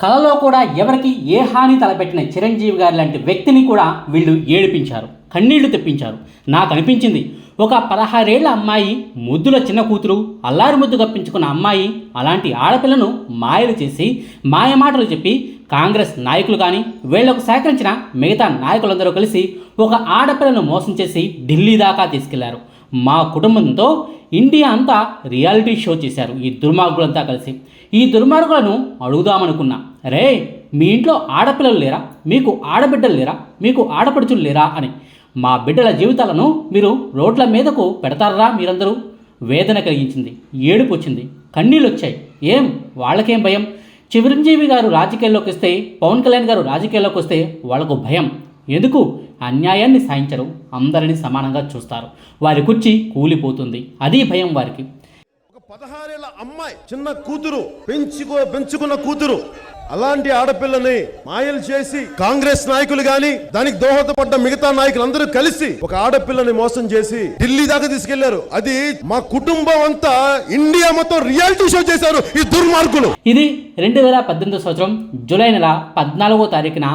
కలలో కూడా ఎవరికి ఏ హాని తలపెట్టిన చిరంజీవి గారి లాంటి వ్యక్తిని కూడా వీళ్ళు ఏడిపించారు కన్నీళ్ళు తెప్పించారు. నాకు అనిపించింది ఒక పదహారేళ్ళ అమ్మాయి ముద్దుల చిన్న కూతురు అల్లారు ముద్దు కప్పించుకున్న అమ్మాయి అలాంటి ఆడపిల్లను మాయలు చేసి మాయమాటలు చెప్పి కాంగ్రెస్ నాయకులు కానీ వీళ్ళకు సహకరించిన మిగతా నాయకులందరూ కలిసి ఒక ఆడపిల్లను మోసం చేసి ఢిల్లీ దాకా తీసుకెళ్ళారు. మా కుటుంబంతో ఇండియా అంతా రియాలిటీ షో చేశారు ఈ దుర్మార్గులంతా కలిసి. ఈ దుర్మార్గులను అడుగుదామనుకున్నా. రే మీ ఇంట్లో ఆడపిల్లలు లేరా? మీకు ఆడబిడ్డలు లేరా? మీకు ఆడపడుచులు లేరా? అని. మా బిడ్డల జీవితాలను మీరు రోడ్ల మీదకు పెడతారా మీరందరూ? వేదన కలిగించింది ఏడుపు వచ్చింది కన్నీళ్ళు వచ్చాయి ఏం? వాళ్ళకేం భయం? చిరంజీవి గారు రాజకీయాల్లోకి వస్తే పవన్ కళ్యాణ్ గారు రాజకీయాల్లోకి వస్తే వాళ్ళకు భయం. ఎందుకు? అన్యాయాన్ని సాయించరు అందరినీ సమానంగా చూస్తారు. వారి కుర్చీ కూలిపోతుంది అది భయం వారికి. పదహారేళ్ళ అమ్మాయి చిన్న కూతురు పెంచుకో పెంచుకున్న కూతురు. అలాంటి ఆడపిల్లని మాయలు చేసి కాంగ్రెస్ నాయకులు గాని దానికి దోహదపడ్డ మిగతా నాయకులు కలిసి ఒక ఆడపిల్లని మోసం చేసి ఢిల్లీ దాకా తీసుకెళ్ళారు. అది మా కుటుంబం అంతా ఇండియా మొత్తం రియాలిటీ షో చేశారు ఈ దుర్మార్గులు. ఇది రెండు వేల పద్దెనిమిది సంవత్సరం జూలై నెల పద్నాలుగో తారీఖున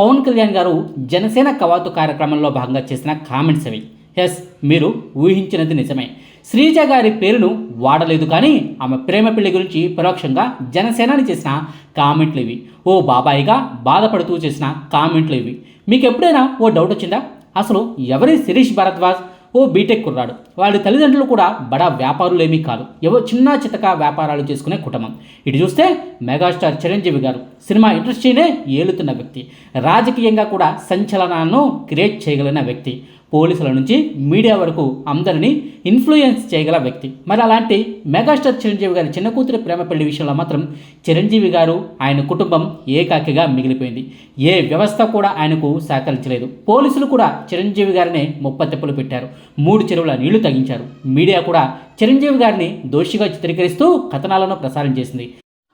పవన్ కళ్యాణ్ గారు జనసేన కవాతు కార్యక్రమంలో భాగంగా చేసిన కామెంట్స్ అవి. ఎస్ మీరు ఊహించినది నిజమే. శ్రీజ గారి పేరును వాడలేదు కానీ ఆమె ప్రేమ పెళ్ళి గురించి పరోక్షంగా జనసేనాని చేసిన కామెంట్లు ఇవి. ఓ బాబాయిగా బాధపడుతూ చేసిన కామెంట్లు ఇవి. మీకు ఎప్పుడైనా ఓ డౌట్ వచ్చిందా? అసలు ఎవరి శిరీష్ భరద్వాజ్? ఓ బీటెక్ కుర్రాడు. వాడి తల్లిదండ్రులు కూడా బడా వ్యాపారులేమీ కాదు. ఏవో చిన్న చితక వ్యాపారాలు చేసుకునే కుటుంబం. ఇటు చూస్తే మెగాస్టార్ చిరంజీవి గారు. సినిమా ఇండస్ట్రీనే ఏలుతున్న వ్యక్తి. రాజకీయంగా కూడా సంచలనాలను క్రియేట్ చేయగలిగిన వ్యక్తి. పోలీసుల నుంచి మీడియా వరకు అందరినీ ఇన్ఫ్లుయెన్స్ చేయగల వ్యక్తి. మరి అలాంటి మెగాస్టార్ చిరంజీవి గారి చిన్న కూతురి ప్రేమ పెళ్ళి విషయంలో మాత్రం చిరంజీవి గారు ఆయన కుటుంబం ఏకాకిగా మిగిలిపోయింది. ఏ వ్యవస్థ కూడా ఆయనకు సహకరించలేదు. పోలీసులు కూడా చిరంజీవి గారినే ముప్పత్తెప్పులు పెట్టారు. మూడు చెరువుల నీళ్ళు తగ్గించారు. మీడియా కూడా చిరంజీవి గారిని దోషిగా చిత్రీకరిస్తూ కథనాలను ప్రసారం చేసింది.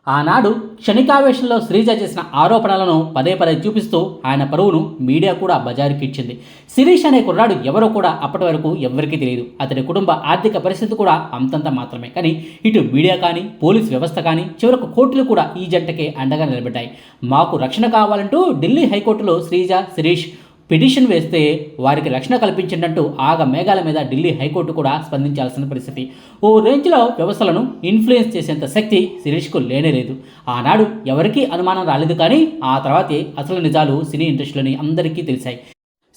ఆనాడు క్షణికావేశంలో శ్రీజ చేసిన ఆరోపణలను పదే పదే చూపిస్తూ ఆయన పరువును మీడియా కూడా బజారుకి ఇచ్చింది. శిరీష్ అనే కుర్రాడు ఎవరో కూడా అప్పటి వరకు ఎవరికీ తెలియదు. అతని కుటుంబ ఆర్థిక పరిస్థితి కూడా అంతంత మాత్రమే. కానీ ఇటు మీడియా కానీ పోలీస్ వ్యవస్థ కానీ చివరకు కోర్టులు కూడా ఈ జంటకే అండగా నిలబడ్డాయి. మాకు రక్షణ కావాలంటూ ఢిల్లీ హైకోర్టులో శ్రీజ శిరీష్ పిటిషన్ వేస్తే వారికి రక్షణ కల్పించినట్టు ఆగ మేఘాల మీద ఢిల్లీ హైకోర్టు కూడా స్పందించాల్సిన పరిస్థితి. ఓ రేంజ్లో వ్యవస్థలను ఇన్ఫ్లుయెన్స్ చేసేంత శక్తి శిరీష్కు లేనే లేదు. ఆనాడు ఎవరికీ అనుమానం రాలేదు కానీ ఆ తర్వాతే అసలు నిజాలు సినీ ఇండస్ట్రీలోని అందరికీ తెలిసాయి.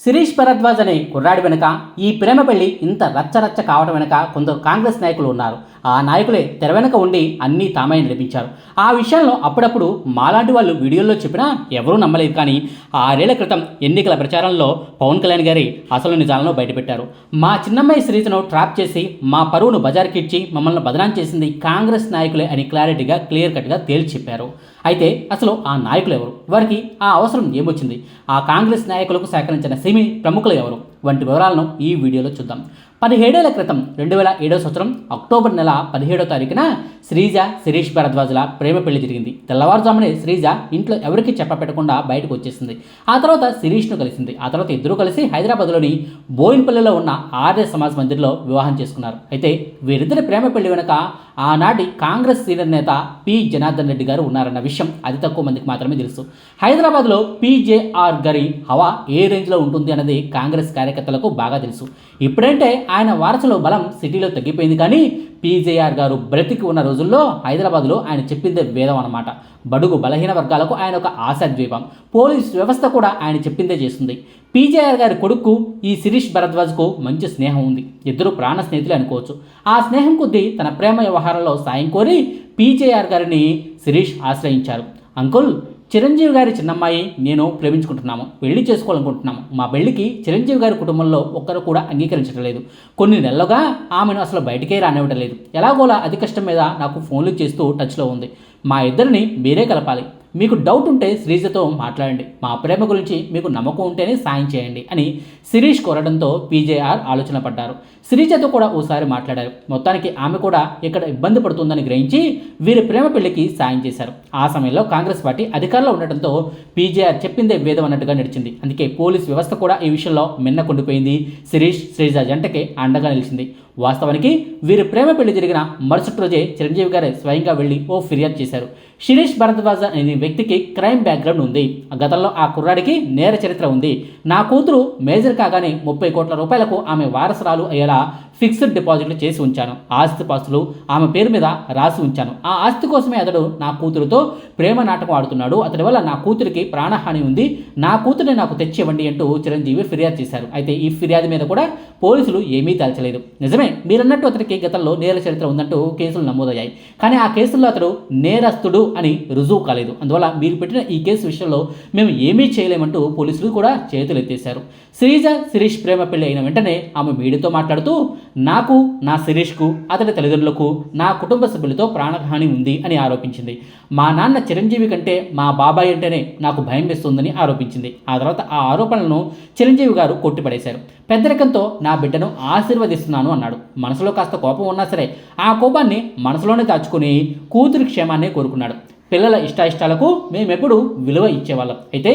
శిరీష్ భరద్వాజ్ అనే కుర్రాడి వెనుక ఈ ప్రేమ పెళ్ళి ఇంత రచ్చరచ్చ కావడం వెనుక కొందరు కాంగ్రెస్ నాయకులు ఉన్నారు. ఆ నాయకులే తెర వెనుక ఉండి అన్నీ తామే నడిపించారు ఆ విషయంలో అప్పుడప్పుడు మాలాంటి వాళ్ళు వీడియోల్లో చెప్పినా ఎవరూ నమ్మలేదు కానీ ఆరేళ్ళ క్రితం ఎన్నికల ప్రచారంలో పవన్ కళ్యాణ్ గారి అసలు నిజాలను బయటపెట్టారు. మా చిన్నమ్మాయి శ్రీతను ట్రాప్ చేసి మా పరువును బజార్కిచ్చి మమ్మల్ని బదనాం చేసింది కాంగ్రెస్ నాయకులే అని క్లారిటీగా క్లియర్ కట్గా తేల్చి చెప్పారు. అయితే అసలు ఆ నాయకులు ఎవరు? వారికి ఆ అవసరం ఏమొచ్చింది? ఆ కాంగ్రెస్ నాయకులకు సేకరించిన సిమి ప్రముఖులు ఎవరు? వంటి వివరాలను ఈ వీడియోలో చూద్దాం. పదిహేడేళ్ళ క్రితం రెండు వేల ఏడో సంవత్సరం అక్టోబర్ నెల పదిహేడో తారీఖున శ్రీజ శిరీష్ భరద్వాజుల ప్రేమ పెళ్ళి జరిగింది. తెల్లవారుజామునే శ్రీజ ఇంట్లో ఎవరికీ చెప్పపెట్టకుండా బయటకు వచ్చేసింది. ఆ తర్వాత శిరీష్ను కలిసింది. ఆ తర్వాత ఇద్దరు కలిసి హైదరాబాద్లోని బోయిన్పల్లిలో ఉన్న ఆర్య సమాజ్ మందిర్లో వివాహం చేసుకున్నారు. అయితే వీరిద్దరి ప్రేమ పెళ్ళి వెనుక ఆనాటి కాంగ్రెస్ సీనియర్ నేత పి. జనార్దన్ రెడ్డి గారు ఉన్నారన్న విషయం అతి తక్కువ మందికి మాత్రమే తెలుసు. హైదరాబాద్లో పీజేఆర్ గారి హవా ఏ రేంజ్లో ఉంటుంది అన్నది కాంగ్రెస్ కార్యకర్తలకు బాగా తెలుసు. ఇప్పుడంటే ఆయన వారసుల బలం సిటీలో తగ్గిపోయింది కానీ పీజేఆర్ గారు బ్రతికి ఉన్న రోజుల్లో హైదరాబాద్లో ఆయన చెప్పిందే వేదం అన్నమాట. బడుగు బలహీన వర్గాలకు ఆయన ఒక ఆశాద్వీపం. పోలీస్ వ్యవస్థ కూడా ఆయన చెప్పిందే చేస్తుంది. పీజేఆర్ గారి కొడుకు ఈ శిరీష్ భరద్వాజ్కు మంచి స్నేహం ఉంది. ఇద్దరు ప్రాణ స్నేహితులు అనుకోవచ్చు. ఆ స్నేహం కొద్దీ తన ప్రేమ వ్యవహారంలో సాయం కోరి పీజేఆర్ గారిని శిరీష్ ఆశ్రయించారు. అంకుల్ చిరంజీవి గారి చిన్నమ్మాయి నేను ప్రేమించుకుంటున్నాము పెళ్ళి చేసుకోవాలనుకుంటున్నాము. మా పెళ్ళికి చిరంజీవి గారి కుటుంబంలో ఒక్కరు కూడా అంగీకరించడం లేదు. కొన్ని నెలలుగా ఆమెను అసలు బయటికే రానివ్వడం లేదు. ఎలాగోలా అతి కష్టం మీద నాకు ఫోన్లు చేస్తూ టచ్లో ఉంది. మా ఇద్దరిని మీరే కలపాలి. మీకు డౌట్ ఉంటే శ్రీజతో మాట్లాడండి. మా ప్రేమ గురించి మీకు నమ్మకం ఉంటేనే సాయం చేయండి అని శిరీష్ కోరడంతో పీజేఆర్ ఆలోచన పడ్డారు. శ్రీజతో కూడా ఓసారి మాట్లాడారు. మొత్తానికి ఆమె కూడా ఇక్కడ ఇబ్బంది పడుతుందని గ్రహించి వీరి ప్రేమ పెళ్ళికి సాయం చేశారు. ఆ సమయంలో కాంగ్రెస్ పార్టీ అధికారంలో ఉండటంతో పీజేఆర్ చెప్పిందే వేదం అన్నట్టుగా నడిచింది. అందుకే పోలీస్ వ్యవస్థ కూడా ఈ విషయంలో మిన్నకుండిపోయింది. శిరీష్ శ్రీజ జంటకి అండగా నిలిచింది. వాస్తవానికి వీరి ప్రేమ పెళ్ళి జరిగిన మరుసటి రోజే చిరంజీవి గారే స్వయంగా వెళ్ళి ఓ ఫిర్యాదు చేశారు. శిరీష్ భరద్వాజ అనే వ్యక్తికి క్రైమ్ బ్యాక్గ్రౌండ్ ఉంది. గతంలో ఆ కుర్రాడికి నేర చరిత్ర ఉంది. నా కూతురు మేజర్ కాగానే ముప్పై కోట్ల రూపాయలకు ఆమె వారసురాలు అయ్యేలా ఫిక్స్డ్ డిపాజిట్లు చేసి ఉంచాను. ఆస్తి పాస్తులు ఆమె పేరు మీద రాసి ఉంచాను. ఆ ఆస్తి కోసమే అతడు నా కూతురుతో ప్రేమ నాటకం ఆడుతున్నాడు. అతడి వల్ల నా కూతురికి ప్రాణహాని ఉంది. నా కూతురిని నాకు తెచ్చి ఇవ్వండి అంటూ చిరంజీవి ఫిర్యాదు చేశారు. అయితే ఈ ఫిర్యాదు మీద కూడా పోలీసులు ఏమీ తేల్చలేదు. నిజమే మీరన్నట్టు అతనికి గతంలో నేర చరిత్ర ఉందంటూ కేసులు నమోదయ్యాయి. కానీ ఆ కేసుల్లో అతడు నేరస్తుడు అని రుజువు కాలేదు. అందువల్ల మీరు పెట్టిన ఈ కేసు విషయంలో మేము ఏమీ చేయలేమంటూ పోలీసులు కూడా చేతులు ఎత్తేశారు శ్రీజ శిరీష్ ప్రేమ పెళ్ళి అయిన వెంటనే ఆమె మీడియాతో మాట్లాడుతూ నాకు నా శిరీష్కు అతడి తల్లిదండ్రులకు నా కుటుంబ సభ్యులతో ప్రాణహాని ఉంది అని ఆరోపించింది. మా నాన్న చిరంజీవి కంటే మా బాబాయ్ అంటేనే నాకు భయం వేస్తుందని ఆరోపించింది. ఆ తర్వాత ఆ ఆరోపణలను చిరంజీవి గారు కొట్టిపడేశారు. పెద్దరికంతో నా బిడ్డను ఆశీర్వదిస్తున్నాను అన్నాడు. మనసులో కాస్త కోపం ఉన్నా సరే ఆ కోపాన్ని మనసులోనే దాచుకుని కూతురి క్షేమాన్నే కోరుకున్నాడు. పిల్లల ఇష్టాయిష్టాలకు మేమెప్పుడు విలువ ఇచ్చేవాళ్ళం. అయితే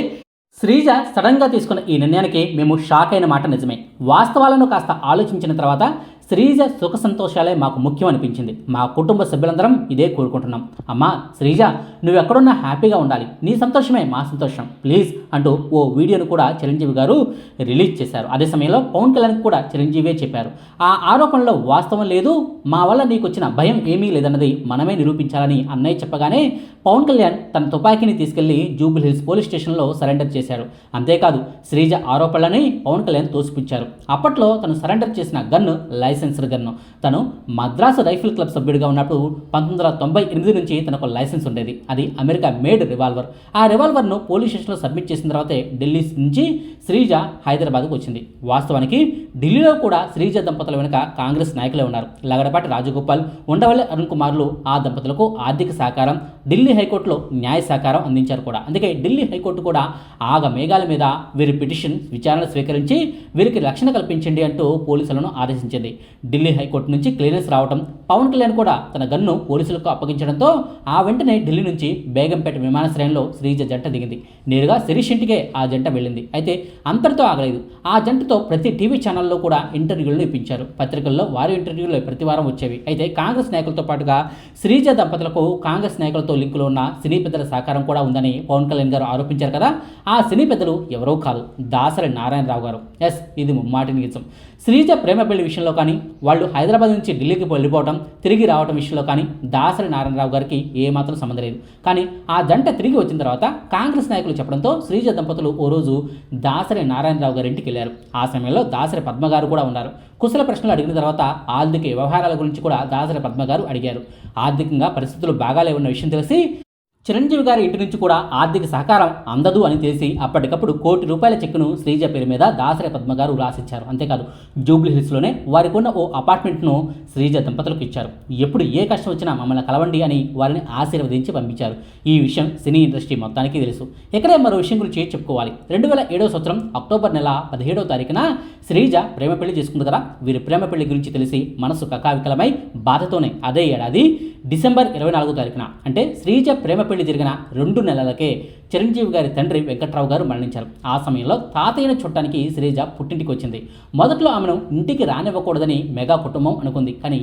శ్రీజ సడన్గా తీసుకున్న ఈ నిర్ణయానికి మేము షాక్ అయిన మాట నిజమే. వాస్తవాలను కాస్త ఆలోచించిన తర్వాత శ్రీజ సుఖ సంతోషాలే మాకు ముఖ్యం అనిపించింది. మా కుటుంబ సభ్యులందరం ఇదే కోరుకుంటున్నాం. అమ్మా శ్రీజ నువ్వు ఎక్కడున్నా హ్యాపీగా ఉండాలి. నీ సంతోషమే మా సంతోషం. ప్లీజ్ అంటూ ఓ వీడియోను కూడా చిరంజీవి గారు రిలీజ్ చేశారు. అదే సమయంలో పవన్ కళ్యాణ్ కూడా చిరంజీవే చెప్పారు. ఆ ఆరోపణలో వాస్తవం లేదు. మా వల్ల నీకు వచ్చిన భయం ఏమీ లేదన్నది మనమే నిరూపించాలని అన్నయ్య చెప్పగానే పవన్ కళ్యాణ్ తన తుపాకీని తీసుకెళ్ళి జూబుల్ హిల్స్ పోలీస్ స్టేషన్లో సరెండర్ చేశారు. అంతేకాదు శ్రీజ ఆరోపణలని పవన్ కళ్యాణ్ తోసిపుచ్చారు. అప్పట్లో తను సరెండర్ చేసిన గన్ను లైఫ్ గన్ను తను మద్రాసు రైఫిల్ క్లబ్ సభ్యుడిగా ఉన్నప్పుడు పంతొమ్మిది వందల తొంభై ఎనిమిది నుంచి తనకు లైసెన్స్ ఉండేది. అది అమెరికా మేడ్ రివాల్వర్. ఆ రివాల్వర్ను పోలీస్ స్టేషన్లో సబ్మిట్ చేసిన తర్వాతే ఢిల్లీ నుంచి శ్రీజ హైదరాబాద్కు వచ్చింది. వాస్తవానికి ఢిల్లీలో కూడా శ్రీజ దంపతుల వెనుక కాంగ్రెస్ నాయకులే ఉన్నారు. లగడపాటి రాజగోపాల్ ఉండవల్లి అరుణ్ కుమార్లు ఆ దంపతులకు ఆర్థిక సహకారం ఢిల్లీ హైకోర్టులో న్యాయ సహకారం అందించారు కూడా. అందుకే ఢిల్లీ హైకోర్టు కూడా ఆగ మేఘాల మీద వీరి పిటిషన్ విచారణ స్వీకరించి వీరికి రక్షణ కల్పించండి అంటూ పోలీసులను ఆదేశించింది. ఢిల్లీ హైకోర్టు నుంచి క్లియరెన్స్ రావడం పవన్ కళ్యాణ్ కూడా తన గన్ను పోలీసులకు అప్పగించడంతో ఆ వెంటనే ఢిల్లీ నుంచి బేగంపేట విమానాశ్రయంలో శ్రీజ జంట దిగింది. నేరుగా శిరీష్ ఇంటికే ఆ జంట వెళ్ళింది. అయితే అంతటితో ఆగలేదు. ఆ జంటతో ప్రతి టీవీ ఛానల్లో కూడా ఇంటర్వ్యూలు ఇప్పించారు. పత్రికల్లో వారి ఇంటర్వ్యూలు ప్రతి వారం వచ్చేవి. అయితే కాంగ్రెస్ నాయకులతో పాటుగా శ్రీజ దంపతులకు కాంగ్రెస్ నాయకులతో లింకులో ఉన్న సినీ పెద్దల సహకారం కూడా ఉందని పవన్ కళ్యాణ్ గారు ఆరోపించారు కదా. ఆ సినీ పెద్దలు ఎవరో కాదు. దాసరి నారాయణరావు గారు. ఎస్ ఇది ముమ్మాటి నిజం. శ్రీజ ప్రేమ పెళ్ళి విషయంలో కానీ వాళ్ళు హైదరాబాద్ నుంచి ఢిల్లీకి వెళ్ళిపోవడం తిరిగి రావడం విషయంలో కానీ దాసరి నారాయణరావు గారికి ఏమాత్రం సంబంధం లేదు. కానీ ఆ జంట తిరిగి వచ్చిన తర్వాత కాంగ్రెస్ నాయకులు చెప్పడంతో శ్రీజ దంపతులు ఓ రోజు దాసరి నారాయణరావు గారి ఇంటికి వెళ్ళారు. ఆ సమయంలో దాసరి పద్మ గారు కూడా ఉన్నారు. కుశల ప్రశ్నలు అడిగిన తర్వాత ఆర్థిక వ్యవహారాల గురించి కూడా దాసరి పద్మ గారు అడిగారు. ఆర్థికంగా పరిస్థితులు బాగాలే ఉన్న విషయం తెలిసి చిరంజీవి గారి ఇంటి నుంచి కూడా ఆర్థిక సహకారం అందదు అని తెలిసి అప్పటికప్పుడు కోటి రూపాయల చెక్కును శ్రీజ పేరు మీద దాసరి పద్మ గారు రాసిచ్చారు. అంతేకాదు జూబ్లీ హిల్స్లోనే వారికి ఉన్న ఓ అపార్ట్మెంట్ను శ్రీజ దంపతులకు ఇచ్చారు. ఎప్పుడు ఏ కష్టం వచ్చినా మమ్మల్ని కలవండి అని వారిని ఆశీర్వదించి పంపించారు. ఈ విషయం సినీ ఇండస్ట్రీ మొత్తానికి తెలుసు. ఇక్కడే మరో విషయం గురించి చెప్పుకోవాలి. రెండు వేల ఏడవ సంవత్సరం అక్టోబర్ నెల పదిహేడవ తారీఖున శ్రీజ ప్రేమ పెళ్ళి చేసుకుంది కదా? వీరి ప్రేమ పెళ్ళి గురించి తెలిసి మనసు కకావికలమై బాధతోనే అదే ఏడాది డిసెంబర్ ఇరవై నాలుగో తారీఖున. అంటే శ్రీజ ప్రేమ పెళ్ళి జరిగిన రెండు నెలలకే చిరంజీవి గారి తండ్రి వెంకట్రావు గారు మరణించారు. ఆ సమయంలో తాతయ్యను చుట్టానికి శ్రీజ పుట్టింటికి వచ్చింది. మొదట్లో ఆమెను ఇంటికి రానివ్వకూడదని మెగా కుటుంబం అనుకుంది. కానీ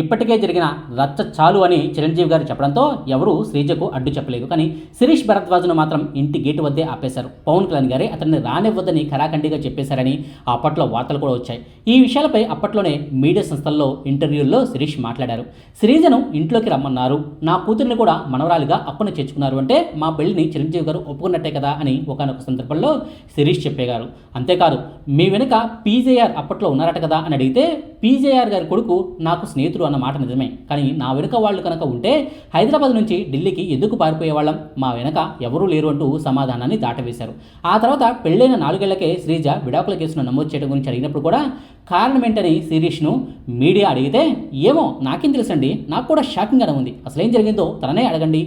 ఇప్పటికే జరిగిన రచ్చ చాలు అని చిరంజీవి గారు చెప్పడంతో ఎవరూ శ్రీజకు అడ్డు చెప్పలేదు. కానీ శిరీష్ భరద్వాజ్ను మాత్రం ఇంటి గేటు వద్దే ఆపేశారు. పవన్ కళ్యాణ్ గారే అతన్ని రానివ్వద్దని ఖరాఖండిగా చెప్పేశారని అప్పట్లో వార్తలు కూడా వచ్చాయి. ఈ విషయాలపై అప్పట్లోనే మీడియా సంస్థల్లో ఇంటర్వ్యూల్లో శిరీష్ మాట్లాడారు. శ్రీజను ఇంట్లోకి రమ్మన్నారు. నా కూతురిని కూడా మనవరాలిగా అప్పున చేర్చుకున్నారు అంటే మా పెళ్ళిని చిరంజీవి గారు ఒప్పుకున్నట్టే కదా అని ఒకనొక సందర్భంలో శిరీష్ చెప్పేగారు. అంతేకాదు మీ వెనుక పీజేఆర్ అప్పట్లో ఉన్నారట కదా అని అడిగితే పీజేఆర్ గారి కొడుకు నాకు స్నేహితుడు అన్న మాట నిజమే. కానీ నా వెనుక వాళ్ళు కనుక ఉంటే హైదరాబాద్ నుంచి ఢిల్లీకి ఎందుకు పారిపోయేవాళ్ళం? మా వెనక ఎవరూ లేరు అంటూ సమాధానాన్ని దాటవేశారు. ఆ తర్వాత పెళ్ళైన నాలుగేళ్ళకే శ్రీజ విడాకుల కేసును నమోదు చేయడం గురించి అడిగినప్పుడు కూడా కారణం ఏంటని శిరీష్ను మీడియా అడిగితే ఏమో నాకేం తెలుసండి? నాకు కూడా షాకింగ్గానే ఉంది. అసలేం జరిగిందో తననే అడగండి.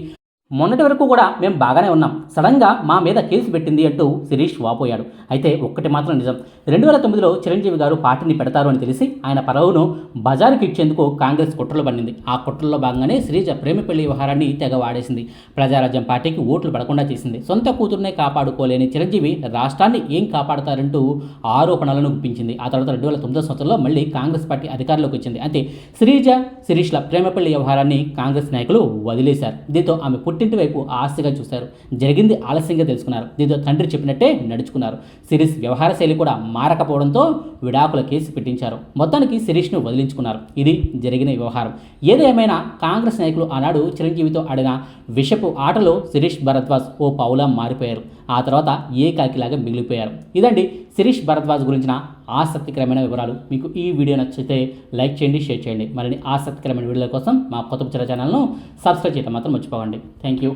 మొన్నటి వరకు కూడా మేము బాగానే ఉన్నాం. సడన్గా మా మీద కేసు పెట్టింది అంటూ శిరీష్ వాపోయాడు. అయితే ఒక్కటి మాత్రం నిజం. రెండు వేల తొమ్మిదిలో చిరంజీవి గారు పార్టీని పెడతారు అని తెలిసి ఆయన పరవును బజారుకి ఇచ్చేందుకు కాంగ్రెస్ కుట్రలు పడింది ఆ కుట్రల్లో భాగంగానే శ్రీజ ప్రేమ పెళ్ళి వ్యవహారాన్ని తెగ వాడేసింది. ప్రజారాజ్యం పార్టీకి ఓట్లు పడకుండా చేసింది. సొంత కూతురునే కాపాడుకోలేని చిరంజీవి రాష్ట్రాన్ని ఏం కాపాడతారంటూ ఆరోపణలను గుప్పించింది. ఆ తర్వాత రెండు వేల తొమ్మిదో సంవత్సరంలో మళ్ళీ కాంగ్రెస్ పార్టీ అధికారంలోకి వచ్చింది. అయితే శ్రీజ శిరీష్ల ప్రేమ పెళ్ళి వ్యవహారాన్ని కాంగ్రెస్ నాయకులు వదిలేశారు. దీంతో ఆమె పుట్టింటి వైపు ఆస్తిగా చూశారు. జరిగింది ఆలస్యంగా తెలుసుకున్నారు. దీంతో తండ్రి చెప్పినట్టే నడుచుకున్నారు. సిరీస్ వ్యవహార శైలి కూడా మారకపోవడంతో విడాకుల కేసు పెట్టించారు. మొత్తానికి శిరీష్ను వదిలించుకున్నారు. ఇది జరిగిన వ్యవహారం. ఏదేమైనా కాంగ్రెస్ నాయకులు ఆనాడు చిరంజీవితో ఆడిన విషపు ఆటలో శిరీష్ భరద్వాజ్ ఓ పావులా మారిపోయారు. ఆ తర్వాత ఏకాకిలాగా మిగిలిపోయారు. ఇదండి శిరీష్ భరద్వాజ్ గురించిన ఆసక్తికరమైన వివరాలు మీకు ఈ వీడియో నచ్చితే లైక్ చేయండి షేర్ చేయండి. మరిన్ని ఆసక్తికరమైన వీడియోల కోసం మా కొత్త ఛానల్ను సబ్స్క్రైబ్ చేయడం మాత్రం మర్చిపోకండి. Thank you